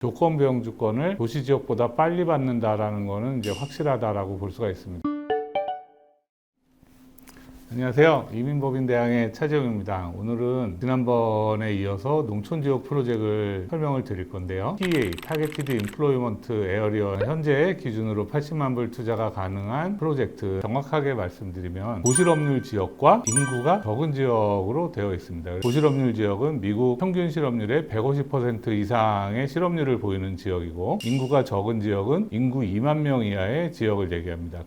조건 배영주권을 도시 지역보다 빨리 받는다라는 거는 이제 확실하다라고 볼 수가 있습니다. 안녕하세요. 이민법인대항의 차재용입니다. 오늘은 지난번에 이어서 농촌지역 프로젝트를 설명을 드릴 건데요. TA, 타겟티드 인플로이먼트 에어리어 현재 기준으로 80만 불 투자가 가능한 프로젝트 정확하게 말씀드리면 고실업률 지역과 인구가 적은 지역으로 되어 있습니다. 고실업률 지역은 미국 평균 실업률의 150% 이상의 실업률을 보이는 지역이고 인구가 적은 지역은 인구 2만 명 이하의 지역을 얘기합니다.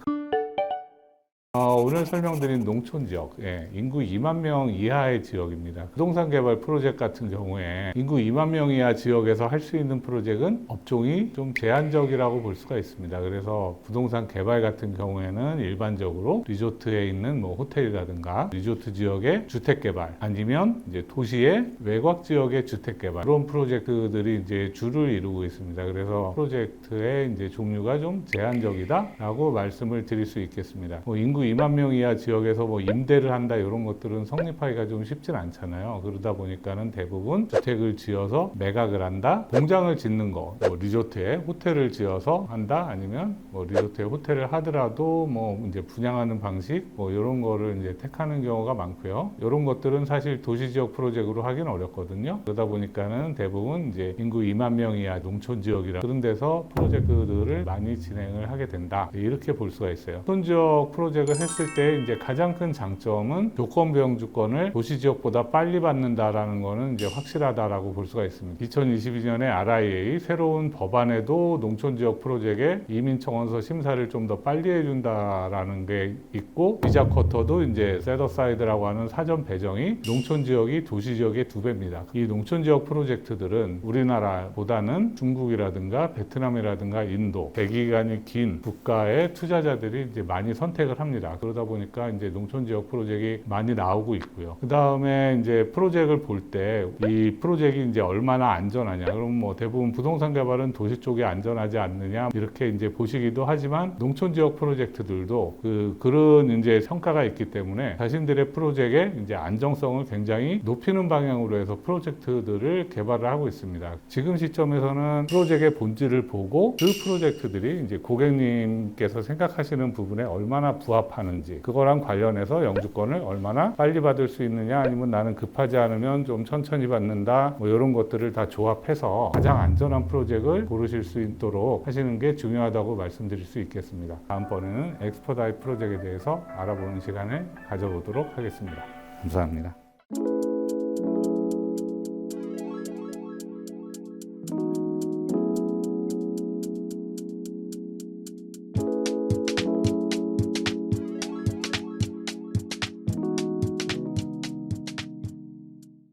어, 오늘 설명드린 농촌 지역, 예, 인구 2만 명 이하의 지역입니다. 부동산 개발 프로젝트 같은 경우에 인구 2만 명 이하 지역에서 할 수 있는 프로젝트는 업종이 좀 제한적이라고 볼 수가 있습니다. 그래서 부동산 개발 같은 경우에는 일반적으로 리조트에 있는 뭐 호텔이라든가 리조트 지역의 주택 개발 아니면 이제 도시의 외곽 지역의 주택 개발 그런 프로젝트들이 이제 주를 이루고 있습니다. 그래서 프로젝트의 이제 종류가 좀 제한적이다라고 말씀을 드릴 수 있겠습니다. 뭐 인구 2만 명 이하 지역에서 뭐 임대를 한다 이런 것들은 성립하기가 좀 쉽진 않잖아요. 그러다 보니까는 대부분 주택을 지어서 매각을 한다, 공장을 짓는 거, 뭐 리조트에 호텔을 지어서 한다, 아니면 뭐 리조트에 호텔을 하더라도 뭐 이제 분양하는 방식 뭐 이런 거를 이제 택하는 경우가 많고요. 이런 것들은 사실 도시 지역 프로젝트로 하기는 어렵거든요. 그러다 보니까는 대부분 이제 인구 2만 명 이하 농촌 지역이라 그런 데서 프로젝트들을 많이 진행을 하게 된다. 이렇게 볼 수가 있어요. 농촌 지역 프로젝트 를 했을 때 이제 가장 큰 장점은 조건 배영주권을 도시 지역보다 빨리 받는다라는 거는 이제 확실하다라고 볼 수가 있습니다. 2022년에 RIA 새로운 법안에도 농촌 지역 프로젝트의 이민 청원서 심사를 좀 더 빨리 해준다라는 게 있고 비자 쿼터도 이제 세더사이드라고 하는 사전 배정이 농촌 지역이 도시 지역의 두 배입니다. 이 농촌 지역 프로젝트들은 우리나라보다는 중국이라든가 베트남이라든가 인도 대기간이 긴 국가의 투자자들이 이제 많이 선택을 합니다. 그러다 보니까 이제 농촌 지역 프로젝트가 많이 나오고 있고요. 그 다음에 이제 프로젝트를 볼 때 이 프로젝트가 이제 얼마나 안전하냐. 그럼 뭐 대부분 부동산 개발은 도시 쪽이 안전하지 않느냐 이렇게 이제 보시기도 하지만 농촌 지역 프로젝트들도 그 그런 이제 성과가 있기 때문에 자신들의 프로젝트의 이제 안정성을 굉장히 높이는 방향으로 해서 프로젝트들을 개발을 하고 있습니다. 지금 시점에서는 프로젝트의 본질을 보고 그 프로젝트들이 이제 고객님께서 생각하시는 부분에 얼마나 부합 하는지 그거랑 관련해서 영주권을 얼마나 빨리 받을 수 있느냐 아니면 나는 급하지 않으면 좀 천천히 받는다 뭐 이런 것들을 다 조합해서 가장 안전한 프로젝트를 고르실 수 있도록 하시는 게 중요하다고 말씀드릴 수 있겠습니다. 다음번에는 엑스퍼다이 프로젝트에 대해서 알아보는 시간을 가져보도록 하겠습니다. 감사합니다.